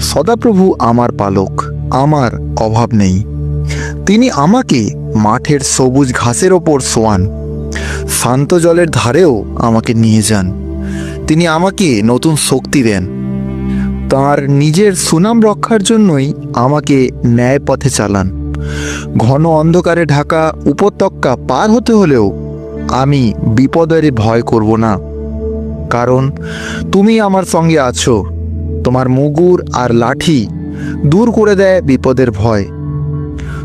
সদাপ্রভু আমার পালক, আমার অভাব নেই। তিনি আমাকে মাঠের সবুজ ঘাসের ওপর শোয়ান, শান্ত জলের ধারেও আমাকে নিয়ে যান। তিনি আমাকে নতুন শক্তি দেন। তার নিজের সুনাম রক্ষার জন্যই আমাকে ন্যায় পথে চালান। ঘন অন্ধকারে ঢাকা উপত্যকা পার হতে হলেও আমি বিপদের ভয় করব না। কারণ তুমি আমার সঙ্গে আছো। তোমার মুগুর আর লাঠি দূর করে দেয় বিপদের ভয়।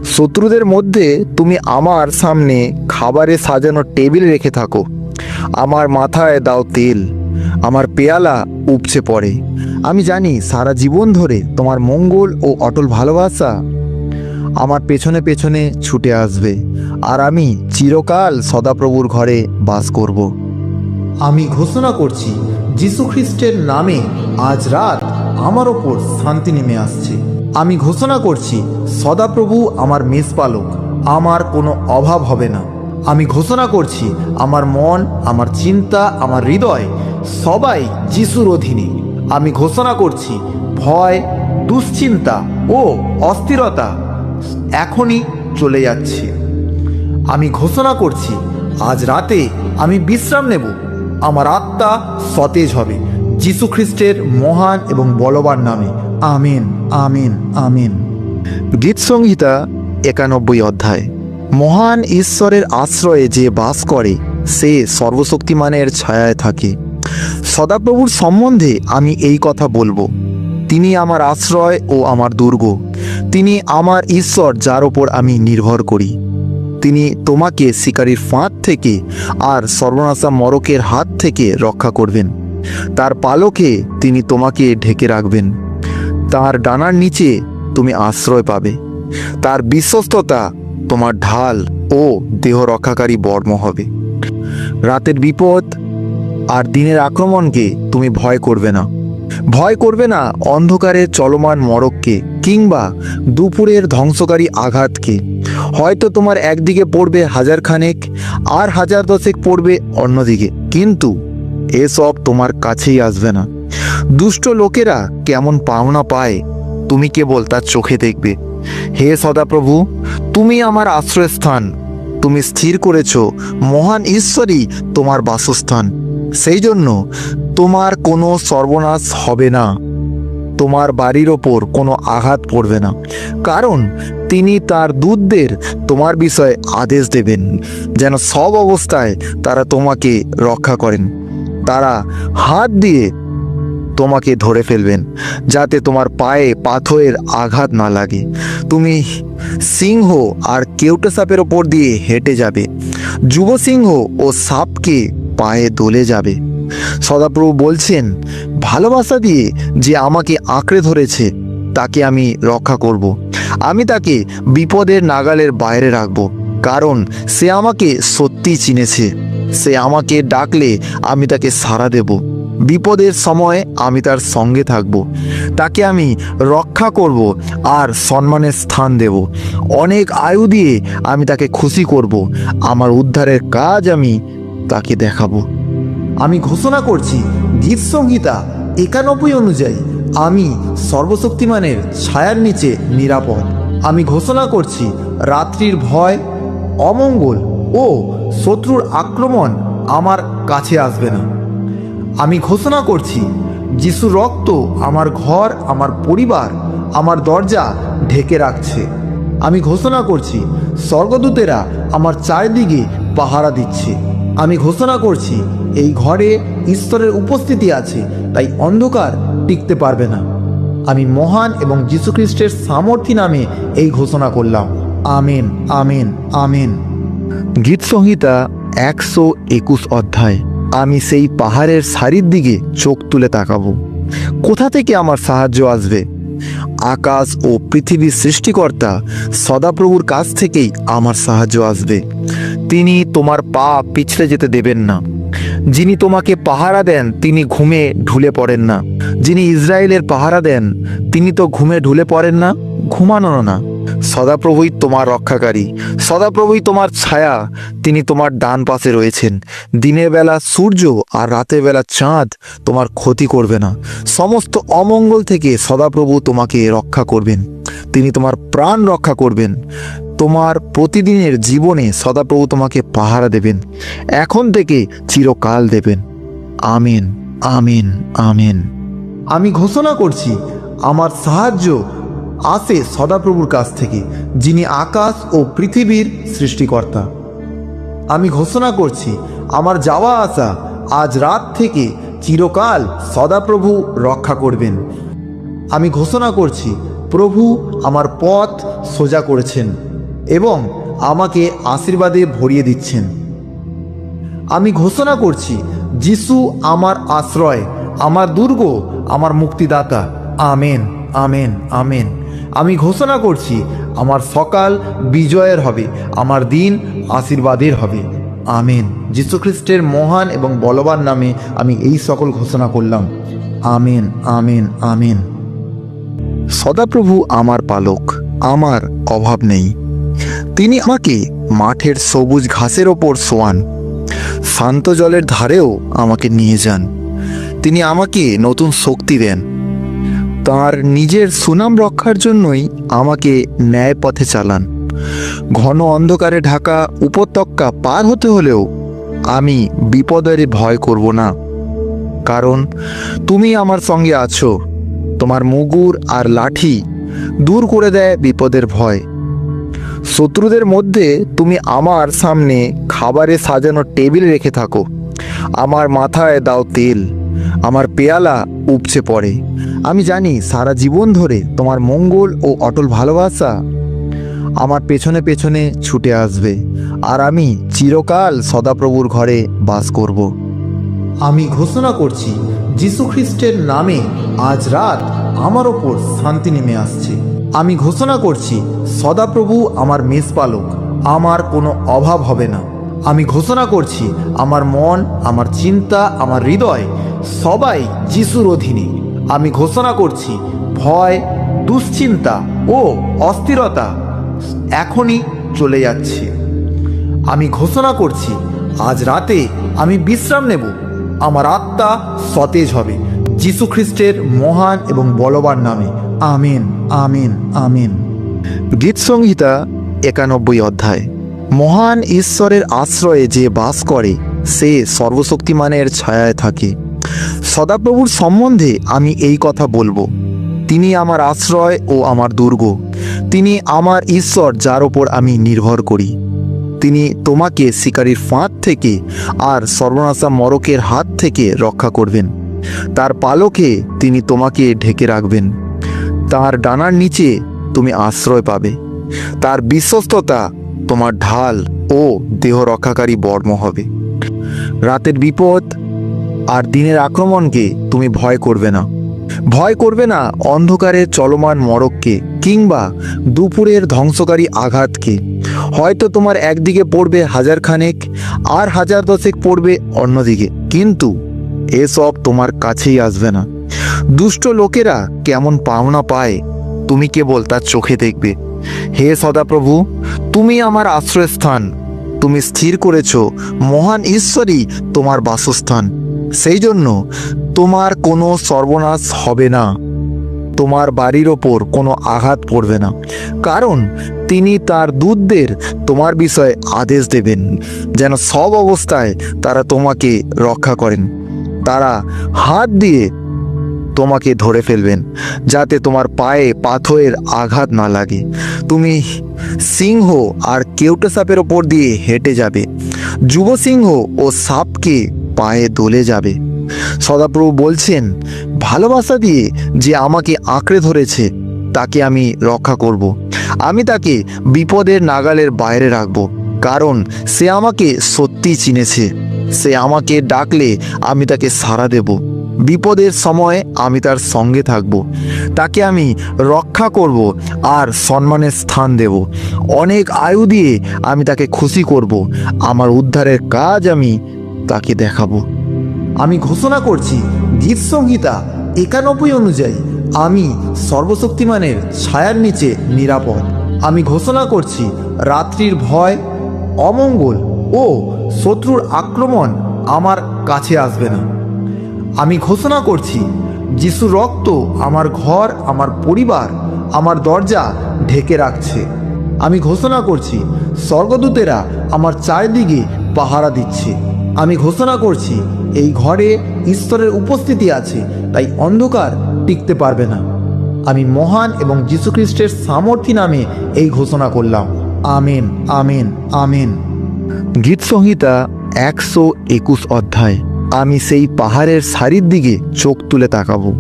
শত্রুদের মধ্যে তুমি আমার সামনে খাবারে সাজানো টেবিল রেখে থাকো। আমার মাথায় দাও তেল, আমার পেয়ালা উপচে পড়ে। আমি জানি সারা জীবন ধরে তোমার মঙ্গল ও অটল ভালোবাসা আমার পেছনে পেছনে ছুটে আসবে আর আমি চিরকাল সদাপ্রভুর ঘরে বাস করব। আমি ঘোষণা করছি যীশু খ্রিস্টের নামে আজ রাত আমার ওপর শান্তি নেমে আসছে। আমি ঘোষণা করছি, সদাপ্রভু আমার মেষপালক, আমার কোনো অভাব হবে না। আমি ঘোষণা করছি, আমার মন, আমার চিন্তা, আমার হৃদয়, সবাই যিশুর অধীনে। আমি ঘোষণা করছি, ভয়, দুশ্চিন্তা ও অস্থিরতা এখনই চলে যাচ্ছে। আমি ঘোষণা করছি, আজ রাতে আমি বিশ্রাম নেব, আমার আত্মা সতেজ হবে। যীশু খ্রিস্টের মহান এবং বলবান নামে। আমিন আমিন আমিন। গীত সংহিতা একানব্বই অধ্যায়। মহান ঈশ্বরের আশ্রয়ে যে বাস করে, সে সর্বশক্তিমানের ছায়ায় থাকে। সদাপ্রভুর সম্বন্ধে আমি এই কথা বলব। তিনি আমার আশ্রয় ও আমার দুর্গ। তিনি আমার ঈশ্বর, যার ওপর আমি নির্ভর করি। তিনি তোমাকে শিকারীর ফাঁদ থেকে আর সর্বনাশা মরকের হাত থেকে রক্ষা করবেন। তার পালকে তিনি তোমাকে ঢেকে রাখবেন। তার ডানার নিচে তুমি আশ্রয় পাবে। তার বিশ্বস্ততা তোমার ঢাল ও দেহ রক্ষাকারী বর্ম হবে। রাতের বিপদ আর দিনের আক্রমণকে তুমি ভয় করবে না। ভয় করবে না অন্ধকারের চলমান মরককে কিংবা দুপুরের ধ্বংসকারী আঘাতকে। হয়তো তোমার একদিকে পড়বে হাজার খানেক, আর হাজার দশেক পড়বে অন্যদিকে। কিন্তু এসব তোমার কাছেই আসবে না। দুষ্ট লোকেরা কেমন পাওনা পায়, তুমি কেবল তার চোখে দেখবে। হে সদাপ্রভু, তুমি আমার আশ্রয়স্থান। তুমি স্থির করেছ, মহান ঈশ্বরই তোমার বাসস্থান। সেই জন্য তোমার কোনো সর্বনাশ হবে না। তোমার বাড়ির ওপর কোনো আঘাত পড়বে না। কারণ তিনি তার দূতদের তোমার বিষয়ে আদেশ দেবেন, যেন সব অবস্থায় তারা তোমাকে রক্ষা করেন। তারা হাত দিয়ে তোমাকে ধরে ফেলবেন, যাতে তোমার পায়ে পাথরের আঘাত না লাগে। তুমি সিংহ আর কেউটে সাপের ওপর দিয়ে হেঁটে যাবে। যুব সিংহ ও সাপকে পায়ে দোলে যাবে। সদাপ্রভু বলছেন, ভালোবাসা দিয়ে যে আমাকে আঁকড়ে ধরেছে, তাকে আমি রক্ষা করব। আমি তাকে বিপদের নাগালের বাইরে রাখব, কারণ সে আমাকে সত্যি চিনেছে। সে আমাকে ডাকলে আমি তাকে সাড়া দেব। বিপদের সময় আমি তার সঙ্গে থাকব। তাকে আমি রক্ষা করব আর সম্মানের স্থান দেব। অনেক আয়ু দিয়ে আমি তাকে খুশি করব। আমার উদ্ধারের কাজ আমি তাকে দেখাবো। আমি ঘোষণা করছি, গীত সংহিতা একানব্বই অনুযায়ী আমি সর্বশক্তিমানের ছায়ার নিচে নিরাপদ। আমি ঘোষণা করছি, রাত্রির ভয়, অমঙ্গল ও শত্রুর আক্রমণ আমার কাছে আসবে না। আমি ঘোষণা করছি, যিশু রক্ত আমার ঘর, আমার পরিবার, আমার দরজা ঢেকে রাখছে। আমি ঘোষণা করছি, স্বর্গদূতেরা আমার চারিদিকে পাহারা দিচ্ছে। আমি ঘোষণা করছি, এই ঘরে ঈশ্বরের উপস্থিতি আছে, তাই অন্ধকার টিকতে পারবে না। আমি মহান এবং যীশুখ্রিস্টের সামর্থ্য নামে এই ঘোষণা করলাম। আমেন আমেন আমেন। গীত সংহিতা একশো একুশ অধ্যায়। আমি সেই পাহাড়ের সারির দিকে চোখ তুলে তাকাবো। কোথা থেকে আমার সাহায্য আসবে? আকাশ ও পৃথিবীর সৃষ্টিকর্তা সদাপ্রভুর কাছ থেকেই আমার সাহায্য আসবে। তিনি তোমার পা পিছলে যেতে দেবেন না। যিনি তোমাকে পাহারা দেন, তিনি ঘুমে ঢুলে পড়েন না। যিনি ইসরায়েলের পাহারা দেন, তিনি তো ঘুমে ঢুলে পড়েন না ঘুমানো না। সদাপ্রভুই তোমার রক্ষাকারী, সদাপ্রভুই তোমার ছায়া, তিনি তোমার ডান পাশে রয়েছেন। দিনের বেলা সূর্য আর রাতের বেলা চাঁদ তোমার ক্ষতি করবে না। সমস্ত অমঙ্গল থেকে সদাপ্রভু তোমাকে রক্ষা করবেন। তিনি তোমার প্রাণ রক্ষা করবেন। তোমার প্রতিদিনের জীবনে সদাপ্রভু তোমাকে পাহারা দেবেন। এখন থেকে চিরকাল দেবেন। আমিন আমিন আমিন। আমি ঘোষণা করছি, আমার সাহায্য আসে সদাপ্রভুর কাছ থেকে, যিনি আকাশ ও পৃথিবীর সৃষ্টিকর্তা। আমি ঘোষণা করছি, আমার যাওয়া আসা আজ রাত থেকে চিরকাল সদাপ্রভু রক্ষা করবেন। আমি ঘোষণা করছি, প্রভু আমার পথ সোজা করেছেন এবং আমাকে আশীর্বাদে ভরিয়ে দিচ্ছেন। আমি ঘোষণা করছি, যিশু আমার আশ্রয়, আমার দুর্গ, আমার মুক্তিদাতা। আমেন আমেন আমেন। আমি ঘোষণা করছি, আমার সকাল বিজয়ের হবে, আমার দিন আশীর্বাদের হবে। আমেন। যীশুখ্রিস্টের মহান এবং বলবান নামে আমি এই সকল ঘোষণা করলাম। আমেন আমেন আমেন। সদাপ্রভু আমার পালক, আমার অভাব নেই। তিনি আমাকে মাঠের সবুজ ঘাসের ওপর শোয়ান, শান্ত জলের ধারেও আমাকে নিয়ে যান। তিনি আমাকে নতুন শক্তি দেন। তার নিজের সুনাম রক্ষার জন্যই আমাকে ন্যায় পথে চালান। ঘন অন্ধকারে ঢাকা উপত্যকা পার হতে হলেও আমি বিপদের ভয় করব না। কারণ তুমি আমার সঙ্গে আছো। তোমার মুগুর আর লাঠি দূর করে দেয় বিপদের ভয়। শত্রুদের মধ্যে তুমি আমার সামনে খাবারে সাজানো টেবিল রেখে থাকো। আমার মাথায় দাও তেল। আমার পেয়ালা উপচে পড়ে। আমি জানি সারা জীবন ধরে তোমার মঙ্গল ও অটল ভালোবাসা আমার পেছনে পেছনে ছুটে আসবে। আর আমি চিরকাল সদাপ্রভুর ঘরে বাস করব। আমি ঘোষণা করছি যীশুখ্রিস্টের নামে আজ রাত আমার ওপর শান্তি নেমে আসছে। আমি ঘোষণা করছি, সদাপ্রভু আমার মেষপালক আমার কোনো অভাব হবে না। আমি ঘোষণা করছি, আমার মন, আমার চিন্তা, আমার হৃদয় সবাই যিশুর অধীনে। আমি ঘোষণা করছি, ভয়, দুশ্চিন্তা ও অস্থিরতা এখনই চলে যাচ্ছে। আমি ঘোষণা করছি, আজ রাতে আমি বিশ্রাম নেব। আমার আত্মা সতেজ হবে। যীশু খ্রিস্টের মহান এবং বলবান নামে। আমিন আমিন আমিন। গীত সংহিতা একানব্বই অধ্যায়। মহান ঈশ্বরের আশ্রয়ে যে বাস করে, সে সর্বশক্তিমানের ছায়ায় থাকে। সদাপ্রভুর সম্বন্ধে আমি এই কথা বলব। তিনি আমার আশ্রয় ও আমার দুর্গ। তিনি আমার ঈশ্বর, যার ওপর আমি নির্ভর করি। তিনি তোমাকে শিকারীর ফাঁদ থেকে আর সর্বনাশা মরকের হাত থেকে রক্ষা করবেন। তার পালকে তিনি তোমাকে ঢেকে রাখবেন। তার ডানার নিচে তুমি আশ্রয় পাবে। তার বিশ্বস্ততা তোমার ঢাল ও দেহ রক্ষাকারী বর্ম হবে। রাতের বিপদ আর দিনের আক্রমণকে তুমি ভয় করবে না। ভয় করবে না অন্ধকারে চলমান মরককে কিংবা দুপুরের ধ্বংসকারী আঘাতকে। হয়তো তোমার একদিকে পড়বে হাজার খানেক আর হাজার দশেক পড়বে অন্যদিকে। কিন্তু এসব তোমার কাছেই আসবে না। দুষ্ট লোকেরা কেমন পাওনা পায়, তুমি কেবল তার চোখে দেখবে। হে সদাপ্রভু, তুমি আমার আশ্রয়স্থান। তুমি স্থির করেছ, মহান ঈশ্বরই তোমার বাসস্থান। সেই জন্য তোমার কোনো সর্বনাশ হবে না। তোমার বাড়ির ওপর কোনো আঘাত পড়বে না। কারণ তিনি তার দূতদের তোমার বিষয়ে আদেশ দেবেন, যেন সব অবস্থায় তারা তোমাকে রক্ষা করেন। তারা হাত দিয়ে তোমাকে ধরে ফেলবেন, যাতে তোমার পায়ে পাথরের আঘাত না লাগে। তুমি সিংহ আর কেউটে সাপের ওপর দিয়ে হেঁটে যাবে। যুব সিংহ ও সাপকে পায়ে দোলে যাবে। সদাপ্রভু বলছেন, ভালোবাসা দিয়ে যে আমাকে আঁকড়ে ধরেছে, তাকে আমি রক্ষা করব। আমি তাকে বিপদের নাগালের বাইরে রাখব, কারণ সে আমাকে সত্যি চিনেছে। সে আমাকে ডাকলে আমি তাকে সাড়া দেব। বিপদের সময় আমি তার সঙ্গে থাকব। তাকে আমি রক্ষা করব আর সম্মানের স্থান দেব। অনেক আয়ু দিয়ে আমি তাকে খুশি করব। আমার উদ্ধারের কাজ আমি তাকে দেখাবো। আমি ঘোষণা করছি, গীত সংহিতা একানব্বই অনুযায়ী আমি সর্বশক্তিমানের ছায়ার নিচে নিরাপদ। আমি ঘোষণা করছি, রাত্রির ভয়, অমঙ্গল ও শত্রুর আক্রমণ আমার কাছে আসবে না। আমি ঘোষণা করছি, যিশু রক্ত আমার ঘর, আমার পরিবার, আমার দরজা ঢেকে রাখছে। আমি ঘোষণা করছি, স্বর্গদূতেরা আমার চারিদিকে পাহারা দিচ্ছে। আমি ঘোষণা করছি, এই ঘরে ঈশ্বরের উপস্থিতি আছে, তাই অন্ধকার টিকতে পারবে না। আমি মহান এবং যীশুখ্রিস্টের সামর্থ্য নামে এই ঘোষণা করলাম। আমেন আমেন আমেন। গীত সংহিতা একশো একুশ অধ্যায়। আমি সেই পাহাড়ের সারির দিকে চোখ তুলে তাকাবো।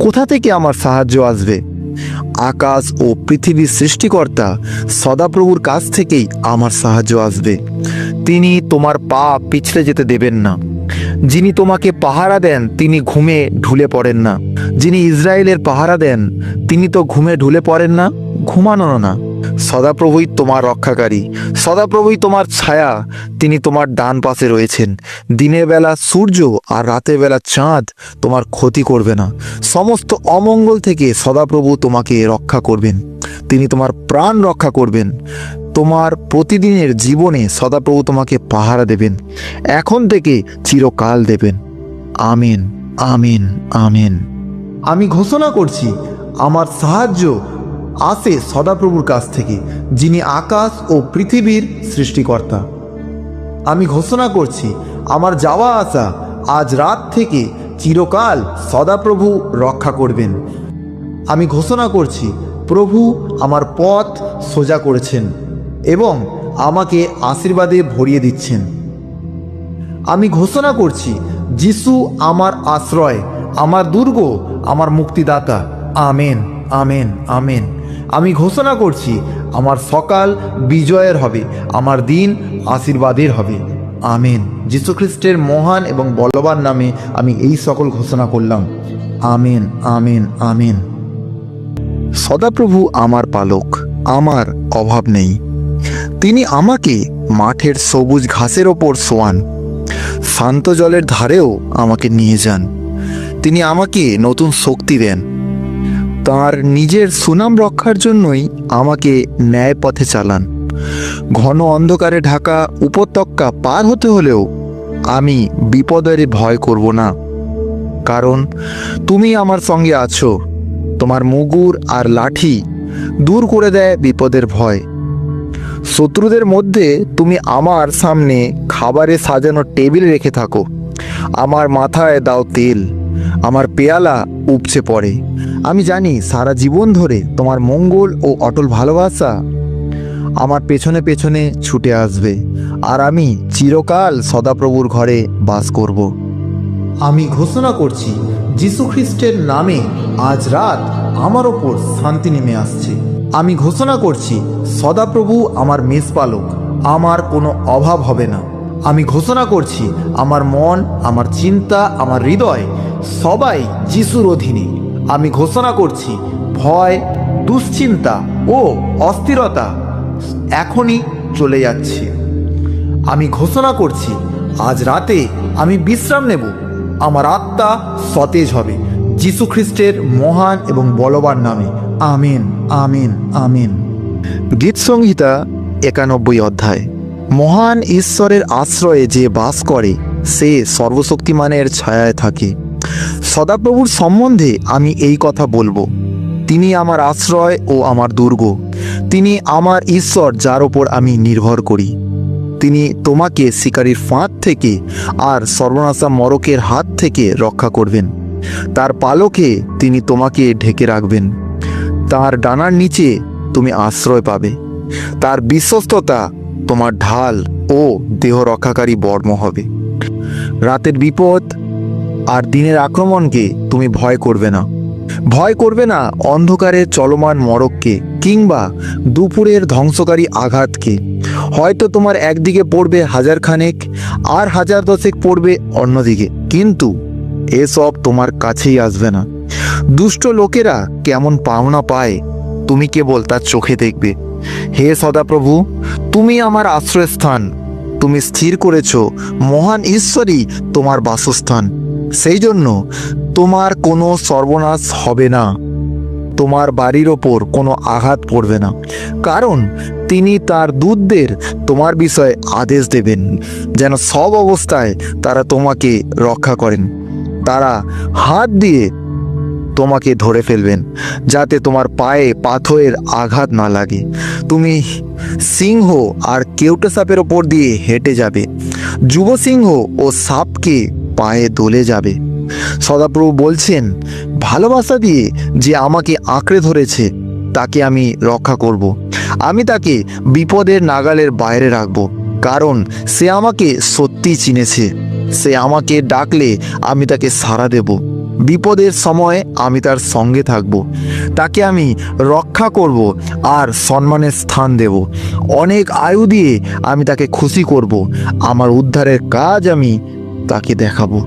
কোথা থেকে আমার সাহায্য আসবে? আকাশ ও পৃথিবীর সৃষ্টিকর্তা সদাপ্রভুর কাছ থেকেই আমার সাহায্য আসবে। তিনি তোমার পা পিছলে যেতে দেবেন না। যিনি তোমাকে পাহারা দেন, তিনি ঘুমে ঢুলে পড়েন না। যিনি ইসরায়েলের পাহারা দেন, তিনি তো ঘুমে ঢুলে পড়েন না ঘুমানো না। সদাপ্রভুই তোমার রক্ষাকারী, সদাপ্রভুই তোমার ছায়া, তিনি তোমার ডান পাশে রয়েছেন। দিনের বেলা সূর্য আর রাতের বেলা চাঁদ তোমার ক্ষতি করবে না। সমস্ত অমঙ্গল থেকে সদাপ্রভু তোমাকে রক্ষা করবেন। তিনি তোমার প্রাণ রক্ষা করবেন। তোমার প্রতিদিনের জীবনে সদাপ্রভু তোমাকে পাহারা দেবেন। এখন থেকে চিরকাল দেবেন। আমিন আমিন আমিন। আমি ঘোষণা করছি, আমার সাহায্য আসে সদাপ্রভুর কাছ থেকে, যিনি আকাশ ও পৃথিবীর সৃষ্টিকর্তা। আমি ঘোষণা করছি, আমার যাওয়া আসা আজ রাত থেকে চিরকাল সদাপ্রভু রক্ষা করবেন। আমি ঘোষণা করছি, প্রভু আমার পথ সোজা করেছেন। এবং আমাকে আশীর্বাদে ভরিয়ে দিচ্ছেন। আমি ঘোষণা করছি, যিশু আমার আশ্রয়, আমার দুর্গ, আমার মুক্তিদাতা। আমেন আমেন আমেন। আমি ঘোষণা করছি, আমার সকাল বিজয়ের হবে, আমার দিন আশীর্বাদের হবে। আমেন। যীশুখ্রিস্টের মহান এবং বলবান নামে আমি এই সকল ঘোষণা করলাম। আমেন আমেন আমেন। সদাপ্রভু আমার পালক, আমার অভাব নেই। তিনি আমাকে মাঠের সবুজ ঘাসের ওপর শোয়ান। শান্ত জলের ধারেও আমাকে নিয়ে যান। তিনি আমাকে নতুন শক্তি দেন। তার নিজের সুনাম রক্ষার জন্যই আমাকে ন্যায় পথে চালান। ঘন অন্ধকারে ঢাকা উপত্যকা পার হতে হলেও আমি বিপদের ভয় করব না। কারণ তুমি আমার সঙ্গে আছো। তোমার মুগুর আর লাঠি দূর করে দেয় বিপদের ভয়। শত্রুদের মধ্যে তুমি আমার সামনে খাবারে সাজানো টেবিল রেখে থাকো। আমার মাথায় দাও তেল, আমার পেয়ালা উপচে পড়ে। আমি জানি সারা জীবন ধরে তোমার মঙ্গল ও অটল ভালোবাসা আমার পেছনে পেছনে ছুটে আসবে, আর আমি চিরকাল সদাপ্রভুর ঘরে বাস করব। আমি ঘোষণা করছি যীশুখ্রিস্টের নামে আজ রাত আমার ওপর শান্তি নেমে আসছে। আমি ঘোষণা করছি, সদাপ্রভু আমার মেষপালক, আমার কোনো অভাব হবে না। আমি ঘোষণা করছি, আমার মন, আমার চিন্তা, আমার হৃদয়, সবাই যিশুর অধীনে। আমি ঘোষণা করছি, ভয়, দুশ্চিন্তা ও অস্থিরতা এখনই চলে যাচ্ছে। আমি ঘোষণা করছি, আজ রাতে আমি বিশ্রাম নেব। আমার আত্মা সতেজ হবে যীশু খ্রিস্টের মহান এবং বলবান নামে। আমেন, আমিন আমিন। গীত সংহিতা একানব্বই অধ্যায়। মহান ঈশ্বরের আশ্রয়ে যে বাস করে, সে সর্বশক্তিমানের ছায়ায় থাকে। সদাপ্রভুর সম্বন্ধে আমি এই কথা বলব। তিনি আমার আশ্রয় ও আমার দুর্গ। তিনি আমার ঈশ্বর, যার ওপর আমি নির্ভর করি। তিনি তোমাকে শিকারীর ফাঁদ থেকে আর সর্বনাশা মরকের হাত থেকে রক্ষা করবেন। তার পালকে তিনি তোমাকে ঢেকে রাখবেন। তার ডানার নিচে তুমি আশ্রয় পাবে। তার বিশ্বস্ততা তোমার ঢাল ও দেহ রক্ষাকারী বর্ম হবে। রাতের বিপদ আর দিনের আক্রমণকে তুমি ভয় করবে না। ভয় করবে না অন্ধকারের চলমান মরককে কিংবা দুপুরের ধ্বংসকারী আঘাতকে। হয়তো তোমার একদিকে পড়বে হাজার খানেক আর হাজার দশেক পড়বে অন্যদিকে। কিন্তু এসব তোমার কাছেই আসবে না। দুষ্ট লোকেরা কেমন পাওনা পায়, তুমি কেবল তার চোখে দেখবে। হে সদাপ্রভু, তুমি আমার আশ্রয়স্থান। তুমি স্থির করেছ, মহান ঈশ্বরই তোমার বাসস্থান। সেই জন্য তোমার কোনো সর্বনাশ হবে না। তোমার বাড়ির ওপর কোনো আঘাত পড়বে না। কারণ তিনি তার দূতদের তোমার বিষয়ে আদেশ দেবেন, যেন সব অবস্থায় তারা তোমাকে রক্ষা করেন। তারা হাত দিয়ে তোমাকে ধরে ফেলবেন, যাতে তোমার পায়ে পাথরের আঘাত না লাগে। তুমি সিংহ আর কেউটে সাপের ওপর দিয়ে হেঁটে যাবে। যুব সিংহ ও সাপকে পায়ে দোলে যাবে। সদাপ্রভু বলছেন, ভালোবাসা দিয়ে যে আমাকে আঁকড়ে ধরেছে, তাকে আমি রক্ষা করব। আমি তাকে বিপদের নাগালের বাইরে রাখব, কারণ সে আমাকে সত্যি চিনেছে। সে আমাকে ডাকলে আমি তাকে সাড়া দেব। বিপদের সময় আমি তার সঙ্গে থাকব। তাকে আমি রক্ষা করব আর সম্মানের স্থান দেব। অনেক আয়ু দিয়ে আমি তাকে খুশি করব। আমার উদ্ধারের কাজ আমি তাকে দেখাবো।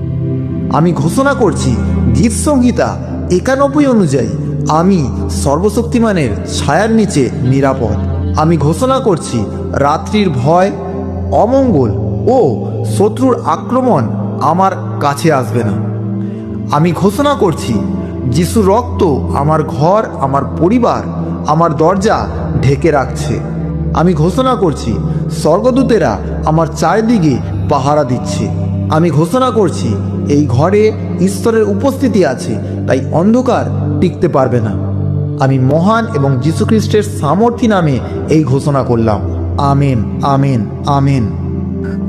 আমি ঘোষণা করছি, গীত সংহিতা একানব্বই অনুযায়ী আমি সর্বশক্তিমানের ছায়ার নিচে নিরাপদ। আমি ঘোষণা করছি, রাত্রির ভয়, অমঙ্গল ও শত্রুর আক্রমণ আমার কাছে আসবে না। আমি ঘোষণা করছি, যিশু রক্ত আমার ঘর, আমার পরিবার, আমার দরজা ঢেকে রাখছে। আমি ঘোষণা করছি, স্বর্গদূতেরা আমার চারিদিকে পাহারা দিচ্ছে। আমি ঘোষণা করছি, এই ঘরে ঈশ্বরের উপস্থিতি আছে, তাই অন্ধকার টিকতে পারবে না। আমি মহান এবং যীশুখ্রিস্টের সামর্থ্য নামে এই ঘোষণা করলাম। আমেন আমেন আমেন।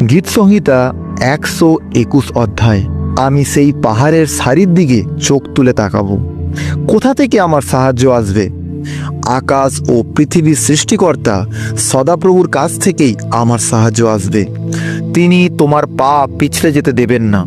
গীত সংহিতা একশো একুশ অধ্যায়। আমি সেই পাহাড়ের সারির দিকে চোখ তুলে তাকাবো। কোথা থেকে আমার সাহায্য আসবে? আকাশ ও পৃথিবীর সৃষ্টিকর্তা সদাপ্রভুর কাছ থেকেই আমার সাহায্য আসবে। তিনি তোমার পা পিছলে যেতে দেবেন না।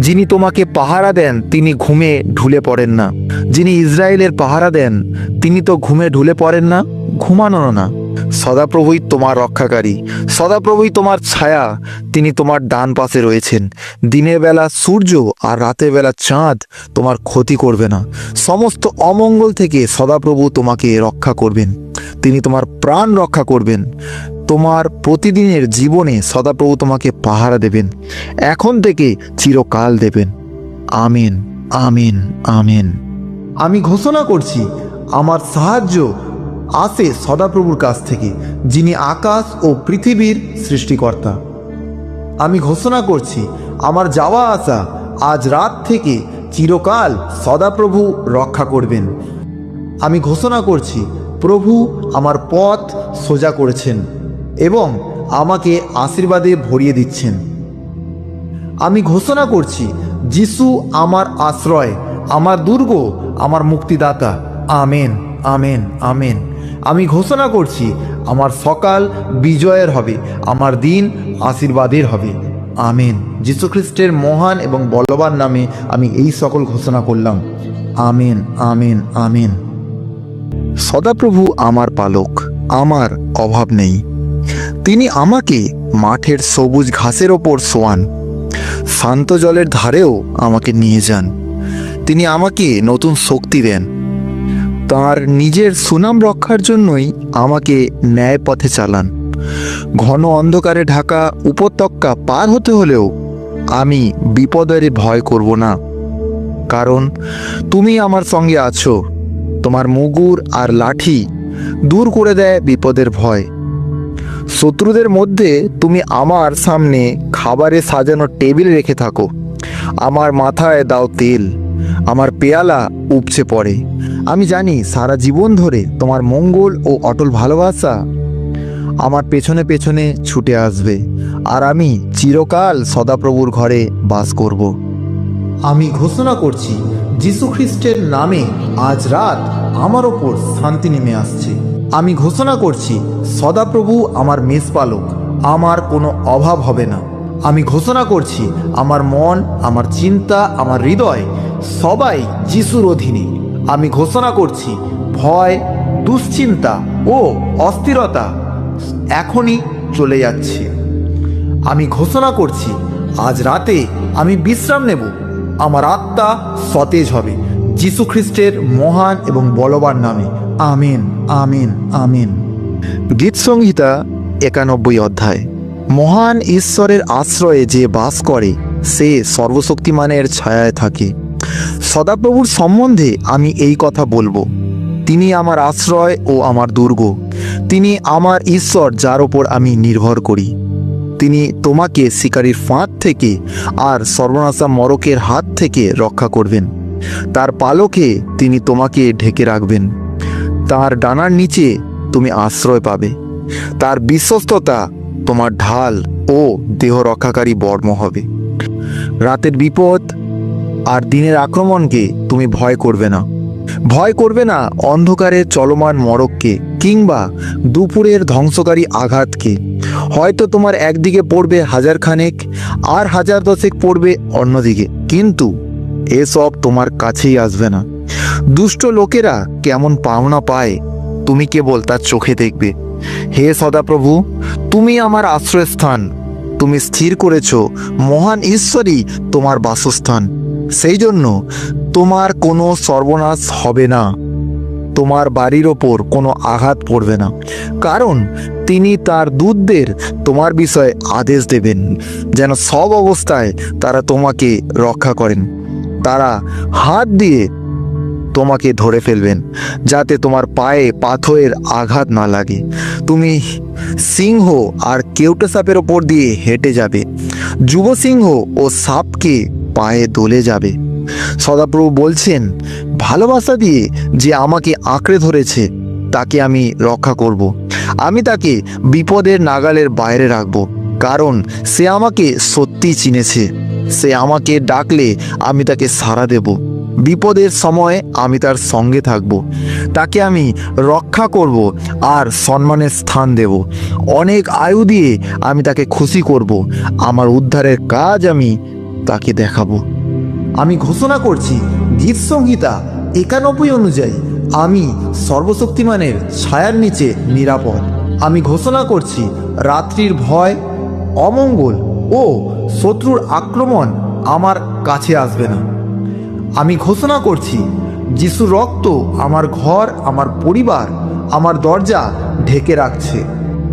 যিনি তোমাকে পাহারা দেন, তিনি ঘুমে ঢুলে পড়েন না। যিনি ইসরায়েলের পাহারা দেন, তিনি তো ঘুমে ঢুলে পড়েন না ঘুমানো না। সদাপ্রভুই তোমার রক্ষাকারী, সদাপ্রভুই তোমার ছায়া, তিনি তোমার ডান পাশে রয়েছেন। দিনের বেলা সূর্য আর রাতের বেলা চাঁদ তোমার ক্ষতি করবে না। সমস্ত অমঙ্গল থেকে সদাপ্রভু তোমাকে রক্ষা করবেন। তিনি তোমার প্রাণ রক্ষা করবেন। তোমার প্রতিদিনের জীবনে সদাপ্রভু তোমাকে পাহারা দেবেন। এখন থেকে চিরকাল দেবেন। আমিন আমিন আমিন। আমি ঘোষণা করছি, আমার সাহায্য আসে সদাপ্রভুর কাছ থেকে, যিনি আকাশ ও পৃথিবীর সৃষ্টিকর্তা। আমি ঘোষণা করছি, আমার যাওয়া আসা আজ রাত থেকে চিরকাল সদাপ্রভু রক্ষা করবেন। আমি ঘোষণা করছি, প্রভু আমার পথ সোজা করেছেন এবং আমাকে আশীর্বাদে ভরিয়ে দিচ্ছেন। আমি ঘোষণা করছি, যিশু আমার আশ্রয়, আমার দুর্গ, আমার মুক্তিদাতা। আমেন আমেন আমেন। আমি ঘোষণা করছি, আমার সকাল বিজয়ের হবে, আমার দিন আশীর্বাদের হবে। আমেন। যীশুখ্রিস্টের মহান এবং বলবান নামে আমি এই সকল ঘোষণা করলাম। আমেন আমেন আমেন। সদাপ্রভু আমার পালক, আমার অভাব নেই। তিনি আমাকে মাঠের সবুজ ঘাসের ওপর শোয়ান, শান্ত জলের ধারেও আমাকে নিয়ে যান। তিনি আমাকে নতুন শক্তি দেন। তার নিজের সুনাম রক্ষার জন্যই আমাকে ন্যায় পথে চালান। ঘন অন্ধকারে ঢাকা উপত্যকা পার হতে হলেও আমি বিপদের ভয় করব না। কারণ তুমি আমার সঙ্গে আছো। তোমার মুগুর আর লাঠি দূর করে দেয় বিপদের ভয়। শত্রুদের মধ্যে তুমি আমার সামনে খাবারে সাজানো টেবিল রেখে থাকো। আমার মাথায় দাও তেল। আমার পেয়ালা উপচে পড়ে। আমি জানি সারা জীবন ধরে তোমার মঙ্গল ও অটল ভালোবাসা আমার পেছনে পেছনে ছুটে আসবে। আর আমি চিরকাল সদাপ্রভুর ঘরে বাস করব। আমি ঘোষণা করছি, যীশু খ্রিস্টের নামে আজ রাত আমার ওপর শান্তি নেমে আসছে। আমি ঘোষণা করছি, সদাপ্রভু আমার মেষপালক, আমার কোনো অভাব হবে না। আমি ঘোষণা করছি, আমার মন, আমার চিন্তা, আমার হৃদয় সবাই যিশুর অধীনে। আমি ঘোষণা করছি, ভয়, দুশ্চিন্তা ও অস্থিরতা এখনই চলে যাচ্ছে। আমি ঘোষণা করছি, আজ রাতে আমি বিশ্রাম নেব। আমার আত্মা সতেজ হবে, যীশু খ্রিস্টের মহান এবং বলবান নামে। আমেন আমেন আমেন। গীত সংহিতা একানব্বই অধ্যায়। মহান ঈশ্বরের আশ্রয়ে যে বাস করে, সে সর্বশক্তিমানের ছায়ায় থাকে। সদাপ্রভুর সম্বন্ধে আমি এই কথা বলব। তিনি আমার আশ্রয় ও আমার দুর্গ। তিনি আমার ঈশ্বর, যার ওপর আমি নির্ভর করি। তিনি তোমাকে শিকারীর ফাঁদ থেকে আর সর্বনাশা মরকের হাত থেকে রক্ষা করবেন। তার পালকে তিনি তোমাকে ঢেকে রাখবেন। তার ডানার নিচে তুমি আশ্রয় পাবে। তার বিশ্বস্ততা তোমার ঢাল ও দেহ রক্ষাকারী বর্ম হবে। রাতের বিপদ আর দিনের আক্রমণকে তুমি ভয় করবে না। ভয় করবে না অন্ধকারের চলমান মরককে কিংবা দুপুরের ধ্বংসকারী আঘাতকে। হয়তো তোমার একদিকে পড়বে হাজার খানেক আর হাজার দশেক পড়বে অন্যদিকে। কিন্তু এসব তোমার কাছেই আসবে না। দুষ্ট লোকেরা কেমন পাওনা পায়, তুমি কেবল তার চোখে দেখবে। হে সদাপ্রভু, তুমি আমার আশ্রয়স্থান। তুমি স্থির করেছ, মহান ঈশ্বরই তোমার বাসস্থান। সেই জন্য তোমার কোনো সর্বনাশ হবে না। তোমার বাড়ির ওপর কোনো আঘাত পড়বে না। কারণ তিনি তার দূতদের তোমার বিষয়ে আদেশ দেবেন, যেন সব অবস্থায় তারা তোমাকে রক্ষা করেন। তারা হাত দিয়ে তোমাকে ধরে ফেলবেন, যাতে তোমার পায়ে পাথরের আঘাত না লাগে। তুমি সিংহ আর কেউটে সাপের ওপর দিয়ে হেঁটে যাবে। যুব সিংহ ও সাপকে পায়ে দলে যাবে। সদাপ্রভু বলছেন, ভালোবাসা দিয়ে যে আমাকে আঁকড়ে ধরেছে, তাকে আমি রক্ষা করব। আমি তাকে বিপদের নাগালের বাইরে রাখব, কারণ সে আমাকে সত্যি চিনেছে। সে আমাকে ডাকলে আমি তাকে সাড়া দেব। বিপদের সময় আমি তার সঙ্গে থাকব। তাকে আমি রক্ষা করব আর সম্মানের স্থান দেব। অনেক আয়ু দিয়ে আমি তাকে খুশি করব। আমার উদ্ধারের কাজ আমি তাকে দেখাবো। আমি ঘোষণা করছি, গীত সংহিতা একানব্বই অনুযায়ী আমি সর্বশক্তিমানের ছায়ার নিচে নিরাপদ। আমি ঘোষণা করছি, রাত্রির ভয়, অমঙ্গল ও শত্রুর আক্রমণ আমার কাছে আসবে না। আমি ঘোষণা করছি যিশু রক্ত আমার ঘর, আমার পরিবার, আমার দরজা ঢেকে রাখছে।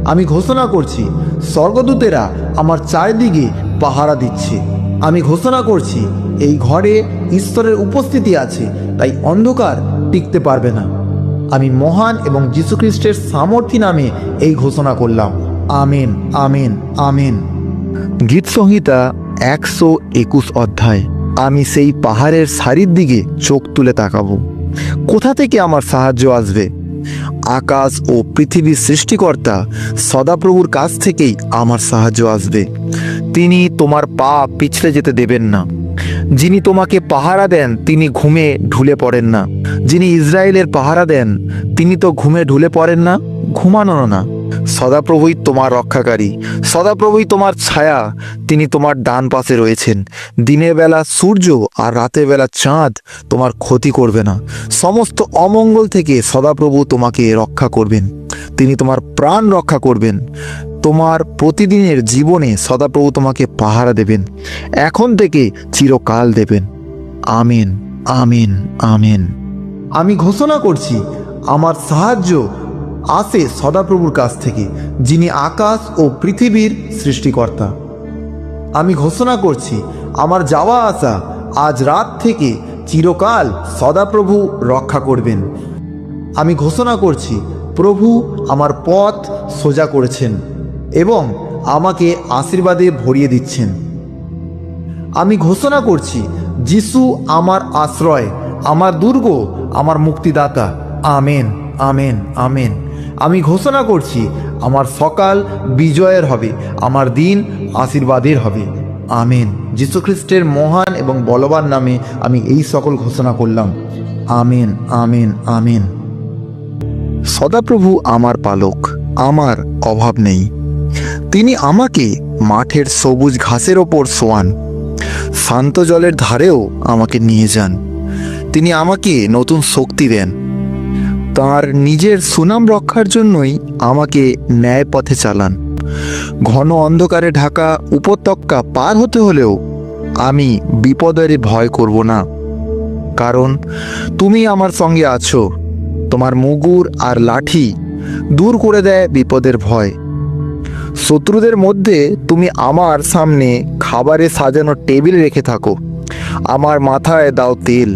আমি ঘোষণা করছি, স্বর্গদূতেরা আমার চারিদিকে পাহারা দিচ্ছে। আমি ঘোষণা করছি, এই ঘরে ঈশ্বরের উপস্থিতি আছে, তাই অন্ধকার টিকতে পারবে না। আমি মহান এবং যীশুখ্রিস্টের সামর্থ্য নামে এই ঘোষণা করলাম। আমেন আমেন আমেন। গীত সংহিতা একশো একুশ অধ্যায়। আমি সেই পাহাড়ের সারির দিকে চোখ তুলে তাকাবো। কোথা থেকে আমার সাহায্য আসবে? আকাশ ও পৃথিবীর সৃষ্টিকর্তা সদাপ্রভুর কাছ থেকেই আমার সাহায্য আসবে। তিনি তোমার পা পিছলে যেতে দেবেন না। যিনি তোমাকে পাহারা দেন, তিনি ঘুমে ঢুলে পড়েন না। যিনি ইসরায়েলের পাহারা দেন, তিনি তো ঘুমে ঢুলে পড়েন না ঘুমানো না। সদাপ্রভুই তোমার রক্ষাকারী, সদাপ্রভুই তোমার ছায়া, তিনি তোমার ডান পাশে রয়েছেন। দিনের বেলা সূর্য আর রাতের বেলা চাঁদ তোমার ক্ষতি করবে না। সমস্ত অমঙ্গল থেকে সদাপ্রভু তোমাকে রক্ষা করবেন। তিনি তোমার প্রাণ রক্ষা করবেন। তোমার প্রতিদিনের জীবনে সদাপ্রভু তোমাকে পাহারা দেবেন। এখন থেকে চিরকাল দেবেন। আমিন আমিন আমিন। আমি ঘোষণা করছি, আমার সাহায্য আসে সদাপ্রভুর কাছ থেকে, যিনি আকাশ ও পৃথিবীর সৃষ্টিকর্তা। আমি ঘোষণা করছি, আমার যাওয়া আসা আজ রাত থেকে চিরকাল সদাপ্রভু রক্ষা করবেন। আমি ঘোষণা করছি, প্রভু আমার পথ সোজা করেছেন। এবং আমাকে আশীর্বাদে ভরিয়ে দিচ্ছেন। আমি ঘোষণা করছি, যিশু আমার আশ্রয়, আমার দুর্গ, আমার মুক্তিদাতা। আমেন আমেন আমেন। আমি ঘোষণা করছি, আমার সকাল বিজয়ের হবে, আমার দিন আশীর্বাদের হবে। আমেন। যীশুখ্রিস্টের মহান এবং বলবান নামে আমি এই সকল ঘোষণা করলাম। আমেন আমেন আমেন। সদাপ্রভু আমার পালক, আমার অভাব নেই। তিনি আমাকে মাঠের সবুজ ঘাসের ওপর শোয়ান। শান্ত জলের ধারেও আমাকে নিয়ে যান। তিনি আমাকে নতুন শক্তি দেন। তার নিজের সুনাম রক্ষার জন্যই আমাকে ন্যায় পথে চালান। ঘন অন্ধকারে ঢাকা উপত্যকা পার হতে হলেও আমি বিপদের ভয় করব না। কারণ তুমি আমার সঙ্গে আছো। তোমার মুগুর আর লাঠি দূর করে দেয় বিপদের ভয়। শত্রুদের মধ্যে তুমি আমার সামনে খাবারে সাজানো টেবিল রেখে থাকো। আমার মাথায় দাও তেল।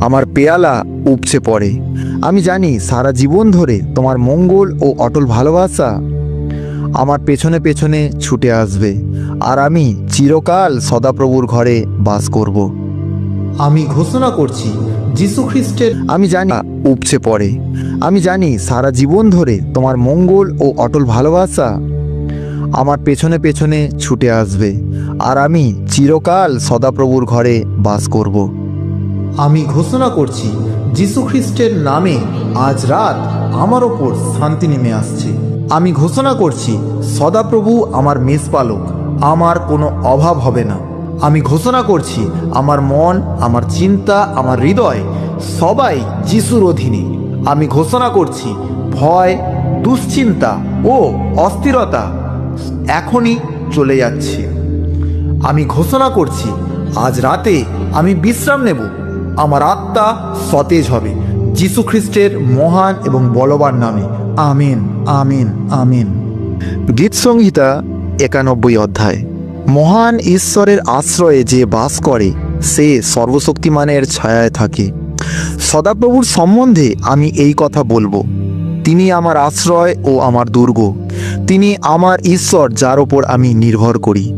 আমার পেয়ালা উপচে পড়ে। আমি জানি সারা জীবন ধরে তোমার মঙ্গল ও অটল ভালোবাসা আমার পেছনে পেছনে ছুটে আসবে। আর আমি চিরকাল সদাপ্রভুর ঘরে বাস করব। আমি ঘোষণা করছি যীশু খ্রিস্টের আমি জানি উপচে পড়ে। আমি জানি সারা জীবন ধরে তোমার মঙ্গল ও অটল ভালোবাসা আমার পেছনে পেছনে ছুটে আসবে। আর আমি চিরকাল সদাপ্রভুর ঘরে বাস করব। আমি ঘোষণা করছি, যীশু খ্রিস্টের নামে আজ রাত আমার ওপর শান্তি নেমে আসছে। আমি ঘোষণা করছি, সদাপ্রভু আমার মেষপালক, আমার কোনো অভাব হবে না। আমি ঘোষণা করছি, আমার মন, আমার চিন্তা, আমার হৃদয় সবাই যিশুর অধীনে। আমি ঘোষণা করছি, ভয়, দুশ্চিন্তা ও অস্থিরতা এখনই চলে যাচ্ছে। আমি ঘোষণা করছি, আজ রাতে আমি বিশ্রাম নেব। আমার আত্মা সতেজ হবে। যীশু খ্রিস্টের মহান এবং বলবান নামে। আমিন আমিন আমিন। গীত সংহিতা একানব্বই অধ্যায়। মহান ঈশ্বরের আশ্রয়ে যে বাস করে, সে সর্বশক্তিমানের ছায়ায় থাকে। সদাপ্রভুর সম্বন্ধে আমি এই কথা বলব। তিনি আমার আশ্রয় ও আমার দুর্গ। তিনি আমার ঈশ্বর, যার ওপর আমি নির্ভর করি।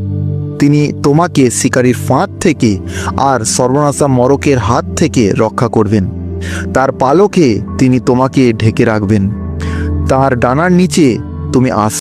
তিনি তোমাকে শিকারীর ফাঁদ থেকে আর সর্বনাশা মরকের হাত থেকে রক্ষা করবেন। তার পালকে তিনি তোমাকে ঢেকে রাখবেন। তার ডানার নিচে তুমি আস